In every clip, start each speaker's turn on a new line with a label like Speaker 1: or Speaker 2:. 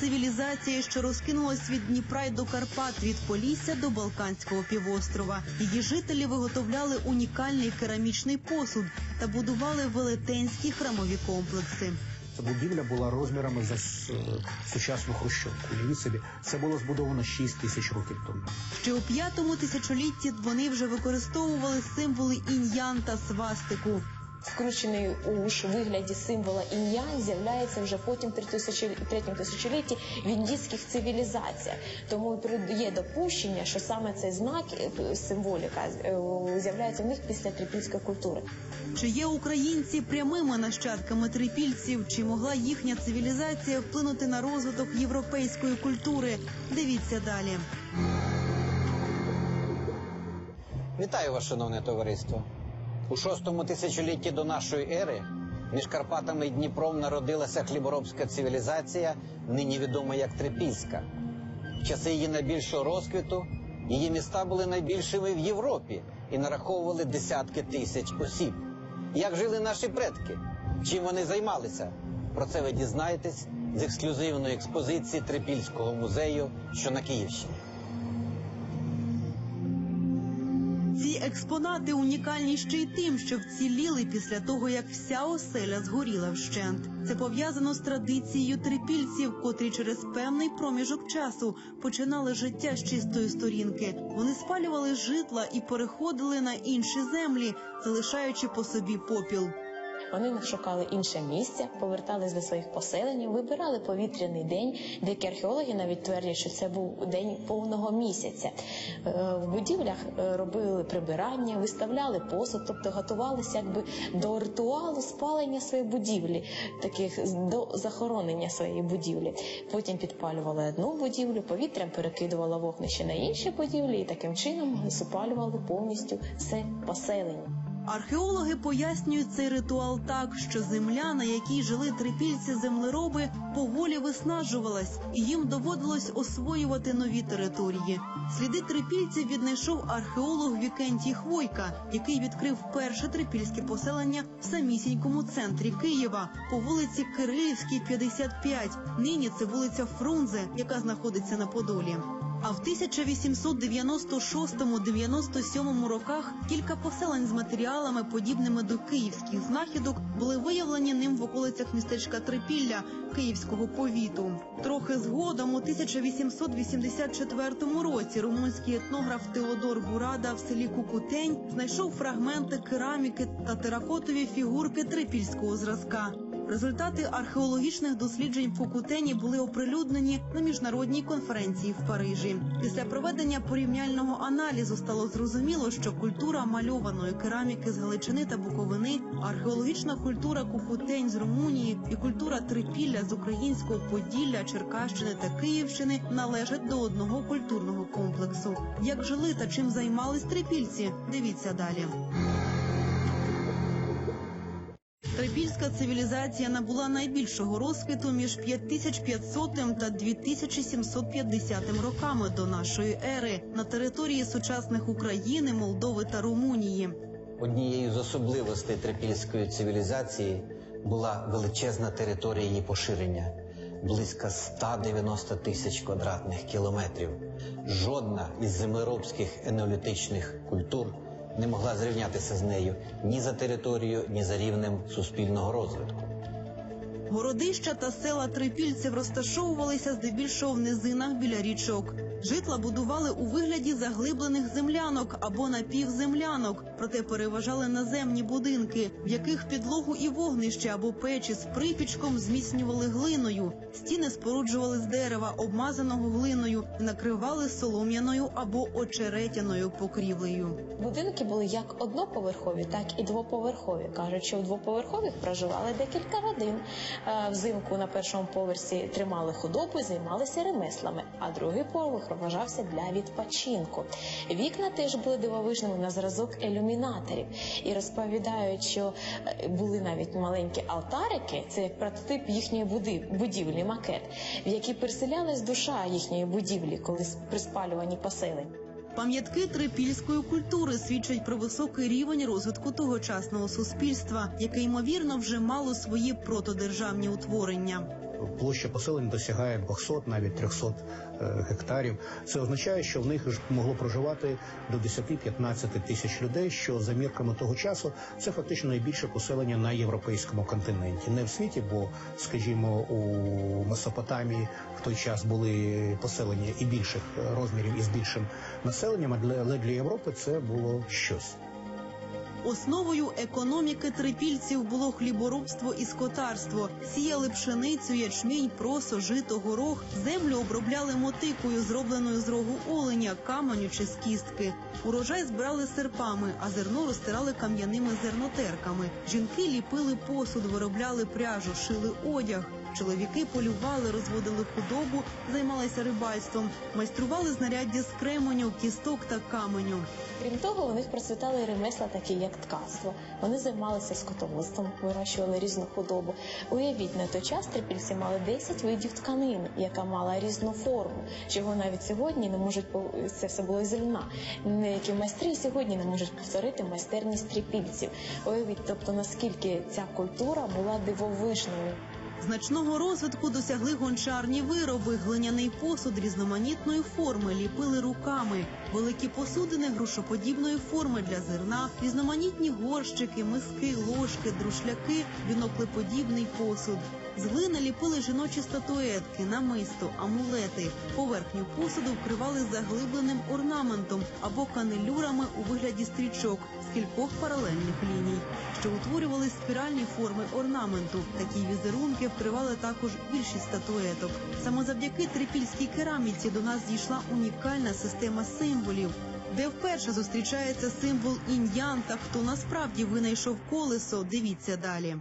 Speaker 1: цивілізація, що розкинулась від Дніпра й до Карпат, від Полісся до Балканського півострова. Її жителі виготовляли унікальний керамічний посуд та будували велетенські храмові комплекси.
Speaker 2: Ця будівля була розмірами за сучасну хрущовку. Уявіть собі, це було збудовано 6 тисяч років тому.
Speaker 1: Ще у п'ятому тисячолітті вони вже використовували символи інь-ян та свастику.
Speaker 3: Скручений у ж вигляді символа інь-янь з'являється вже потім третьому тисячолітті в індійських цивілізаціях. Тому є допущення, що саме цей знак, е, символіка, е, з'являється в них після трипільської культури.
Speaker 1: Чи є українці прямими нащадками трипільців? Чи могла їхня цивілізація вплинути на розвиток європейської культури? Дивіться далі.
Speaker 4: Вітаю вас, шановне товариство. У шостому тисячолітті до нашої ери між Карпатами і Дніпром народилася хліборобська цивілізація, нині відома як Трипільська. В часи її найбільшого розквіту її міста були найбільшими в Європі і нараховували десятки тисяч осіб. Як жили наші предки? Чим вони займалися? Про це ви дізнаєтесь з ексклюзивної експозиції Трипільського музею, що на Київщині.
Speaker 1: Експонати унікальні ще й тим, що вціліли після того, як вся оселя згоріла вщент. Це пов'язано з традицією трипільців, котрі через певний проміжок часу починали життя з чистої сторінки. Вони спалювали житла і переходили на інші землі, залишаючи по собі попіл.
Speaker 3: Вони шукали інше місце, повертались до своїх поселень, вибирали повітряний день. Деякі археологи навіть твердять, що це був день повного місяця. Е, В будівлях е, робили прибирання, виставляли посуд, тобто готувалися якби до ритуалу спалення своєї будівлі, таких до захоронення своєї будівлі. Потім підпалювали одну будівлю, повітрям перекидували вогнище на інші будівлі, і таким чином запалювали повністю все поселення.
Speaker 1: Археологи пояснюють цей ритуал так, що земля, на якій жили трипільці землероби, поволі виснажувалась, і їм доводилось освоювати нові території. Сліди трипільців віднайшов археолог Вікентій Хвойка, який відкрив перше трипільське поселення в самісінькому центрі Києва по вулиці Кирилівській, 55. Нині це вулиця Фрунзе, яка знаходиться на Подолі. А в 1896-97 роках кілька поселень з матеріалами, подібними до київських знахідок, були виявлені ним в околицях містечка Трипілля Київського повіту. Трохи згодом, у 1884 році, румунський етнограф Теодор Бурада в селі Кукутень знайшов фрагменти кераміки та теракотові фігурки трипільського зразка. Результати археологічних досліджень в Кукутені були оприлюднені на міжнародній конференції в Парижі. Після проведення порівняльного аналізу стало зрозуміло, що культура мальованої кераміки з Галичини та Буковини, археологічна культура Кукутень з Румунії і культура Трипілля з українського Поділля, Черкащини та Київщини належать до одного культурного комплексу. Як жили та чим займались трипільці? Дивіться далі. Трипільська цивілізація набула найбільшого розквіту між 5500 та 2750 роками до нашої ери на території сучасних України, Молдови та Румунії.
Speaker 4: Однією з особливостей трипільської цивілізації була величезна територія її поширення близько 190 тисяч квадратних кілометрів. Жодна із землеробських енеолітичних культур не могла зрівнятися з нею ні за територією, ні за рівнем суспільного розвитку.
Speaker 1: Городища та села трипільців розташовувалися здебільшого в низинах біля річок. Житла будували у вигляді заглиблених землянок або напівземлянок, проте переважали наземні будинки, в яких підлогу і вогнище або печі з припічком зміцнювали глиною. Стіни споруджували з дерева, обмазаного глиною, і накривали солом'яною або очеретяною покрівлею.
Speaker 3: Будинки були як одноповерхові, так і двоповерхові. Кажуть, що в двоповерхових проживали декілька родин. Е, Взимку на першому поверсі тримали худобу, займалися ремеслами, а другий поверх вважався для відпочинку. Вікна теж були дивовижними на зразок ілюмінаторів і розповідають, що е, були навіть маленькі алтарики, це як прототип їхньої будівлі, макет, в якій переселялась душа їхньої будівлі, коли при спалюванні поселень.
Speaker 1: Пам'ятки трипільської культури свідчать про високий рівень розвитку тогочасного суспільства, яке ймовірно вже мало свої протодержавні утворення.
Speaker 2: Площа поселень досягає 200, навіть 300 е, гектарів. Це означає, що в них могло проживати до 10-15 тисяч людей, що за мірками того часу це фактично найбільше поселення на європейському континенті. Не в світі, бо, скажімо, у Месопотамії в той час були поселення і більших е, розмірів, і з більшим населенням, але для Європи це було щось.
Speaker 1: Основою економіки трипільців було хліборобство і скотарство. Сіяли пшеницю, ячмінь, просо, жито, горох. Землю обробляли мотикою, зробленою з рогу оленя, каменю чи з кістки. Урожай збирали серпами, а зерно розтирали кам'яними зернотерками. Жінки ліпили посуд, виробляли пряжу, шили одяг. Чоловіки полювали, розводили худобу, займалися рибальством, майстрували знаряддя з кременю, кісток та каменю.
Speaker 3: Крім того, у них процвітали ремесла, такі як ткацтво. Вони займалися скотоводством, вирощували різну худобу. Уявіть, на той час трипільці мали 10 видів тканин, яка мала різну форму, чого навіть сьогодні не можуть це все було із льна. Деякі майстри сьогодні не можуть повторити майстерність трипільців. Уявіть, тобто наскільки ця культура була дивовижною.
Speaker 1: Значного розвитку досягли гончарні вироби, глиняний посуд різноманітної форми ліпили руками, великі посудини грушоподібної форми для зерна, різноманітні горщики, миски, ложки, друшляки, біноклеподібний посуд. З глини ліпили жіночі статуетки, намисто, амулети. Поверхню посуду вкривали заглибленим орнаментом або канелюрами у вигляді стрічок кількох паралельних ліній, що утворювали спіральні форми орнаменту. Такі візерунки вкривали також більшість статуеток. Саме завдяки трипільській кераміці до нас дійшла унікальна система символів. Де вперше зустрічається символ інь-ян та хто насправді винайшов колесо, дивіться далі.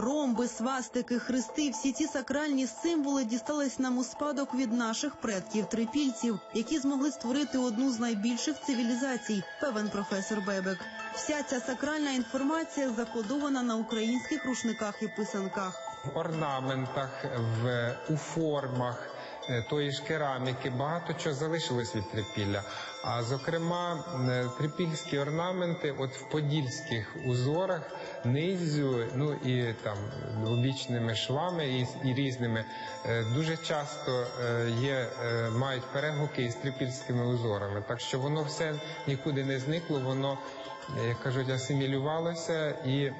Speaker 1: Ромби, свастики, хрести, всі ці сакральні символи дістались нам у спадок від наших предків трипільців, які змогли створити одну з найбільших цивілізацій, певен професор Бебек. Вся ця сакральна інформація закодована на українських рушниках і писанках.
Speaker 5: в орнаментах, в, у формах е, тої ж кераміки багато чого залишилось від трипілля. А зокрема, е, трипільські орнаменти, от в подільських узорах, низю, ну і там обічними швами і, і різними, е, дуже часто е, є, е, мають перегуки із трипільськими узорами. Так що воно все нікуди не зникло, воно, як кажуть, асимілювалося і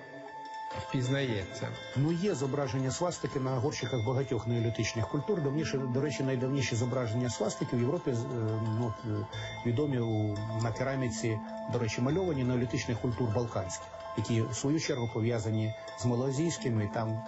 Speaker 5: впізнається.
Speaker 2: Ну є зображення свастики на горщиках багатьох неолітичних культур. Давніше, до речі, найдавніші зображення свастики в Європі ну, відомі у на кераміці, до речі, мальовані неолітичних культур балканських, які в свою чергу пов'язані з малазійськими. Там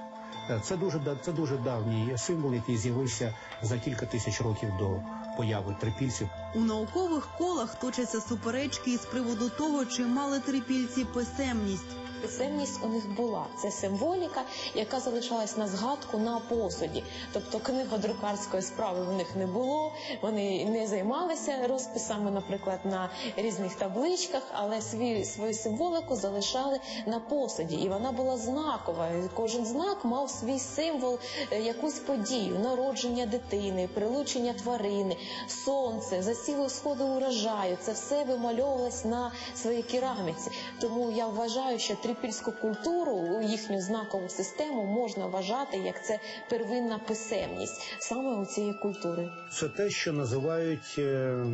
Speaker 2: е, це дуже це дуже давній символ, який з'явився за кілька тисяч років до появи трипільців.
Speaker 1: У наукових колах точаться суперечки із приводу того, чи мали трипільці писемність.
Speaker 3: Писемність у них була це символіка, яка залишалась на згадку на посуді. Тобто книгодрукарської справи в них не було. Вони не займалися розписами, наприклад, на різних табличках, але свій свою символику залишали на посуді, і вона була знакова. Кожен знак мав свій символ, е, якусь подію, народження дитини, прилучення тварини, сонце, засіло сходу урожаю. Це все вимальовувалось на своїй кераміці. Тому я вважаю, що трипільську культуру, їхню знакову систему можна вважати як це первинна писемність саме у цієї культури.
Speaker 2: Це те, що називають е,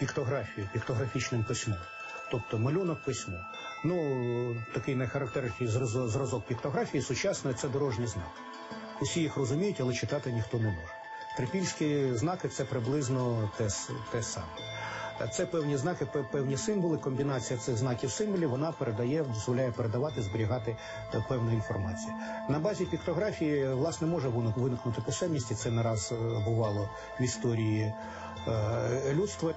Speaker 2: піктографією, піктографічним письмом, тобто малюнок письмо. Ну такий найхарактерніший зразок, піктографії сучасної це дорожній знак. Усі їх розуміють, але читати ніхто не може. Трипільські знаки це приблизно те, те саме. Це певні знаки, пе- певні символи. Комбінація цих знаків символів вона передає, дозволяє передавати, зберігати е, певну інформацію. На базі піктографії власне може виник- виникнути писемність, і це не раз е, бувало в історії е, людства.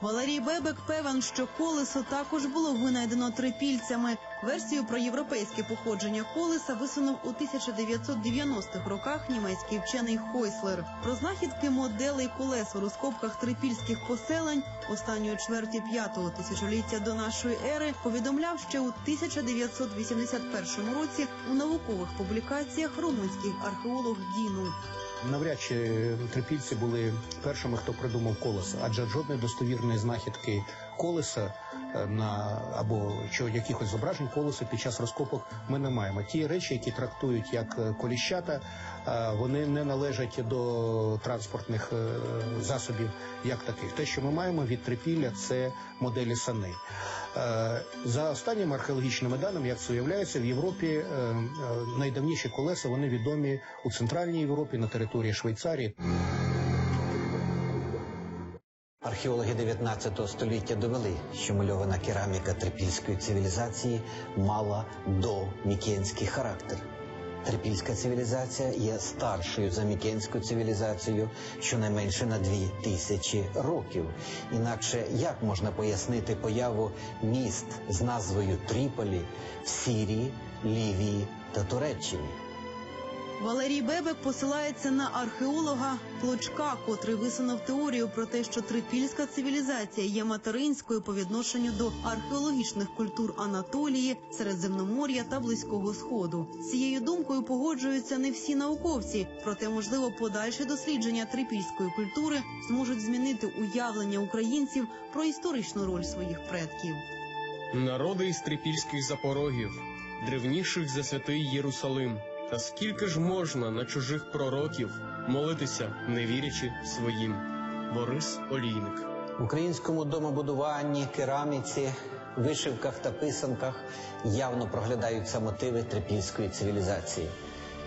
Speaker 1: Валерій Бебек певен, що колесо також було винайдено трипільцями. Версію про європейське походження колеса висунув у 1990-х роках німецький вчений Хойслер. Про знахідки моделей колес у розкопках трипільських поселень останньої чверті п'ятого тисячоліття до нашої ери повідомляв ще у 1981 році у наукових публікаціях румунський археолог Діну.
Speaker 2: Навряд чи трипільці були першими, хто придумав колесо, адже жодної достовірної знахідки колеса е, на або якихось зображень колеса під час розкопок ми не маємо. Ті речі, які трактують як е, коліщата, е, вони не належать до транспортних засобів як таких. Те, що ми маємо від трипілля, це моделі саней. Е, За останніми археологічними даними, як це виявляється, в Європі найдавніші колеса вони відомі у центральній Європі на території Швейцарії.
Speaker 4: Археологи 19 століття довели, що мальована кераміка трипільської цивілізації мала домікенський характер. Трипільська цивілізація є старшою за мікенську цивілізацію щонайменше на дві тисячі років. Інакше як можна пояснити появу міст з назвою Тріполі в Сірії, Лівії та Туреччині?
Speaker 1: Валерій Бебек посилається на археолога Клочка, котрий висунув теорію про те, що трипільська цивілізація є материнською по відношенню до археологічних культур Анатолії, Середземномор'я та Близького Сходу. Цією думкою погоджуються не всі науковці, проте можливо подальші дослідження трипільської культури зможуть змінити уявлення українців про історичну роль своїх предків.
Speaker 6: Народи із трипільських запорогів, древніших за святий Єрусалим. Та скільки ж можна на чужих пророків молитися, не вірячи своїм? Борис Олійник.
Speaker 4: В українському домобудуванні, кераміці, вишивках та писанках явно проглядаються мотиви трипільської цивілізації.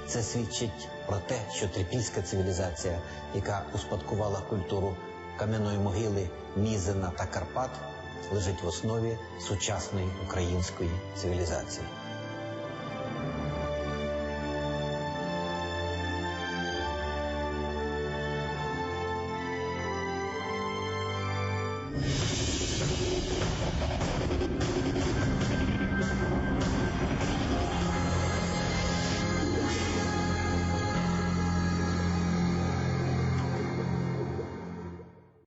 Speaker 4: Це свідчить про те, що трипільська цивілізація, яка успадкувала культуру кам'яної могили Мізина та Карпат, лежить в основі сучасної української цивілізації.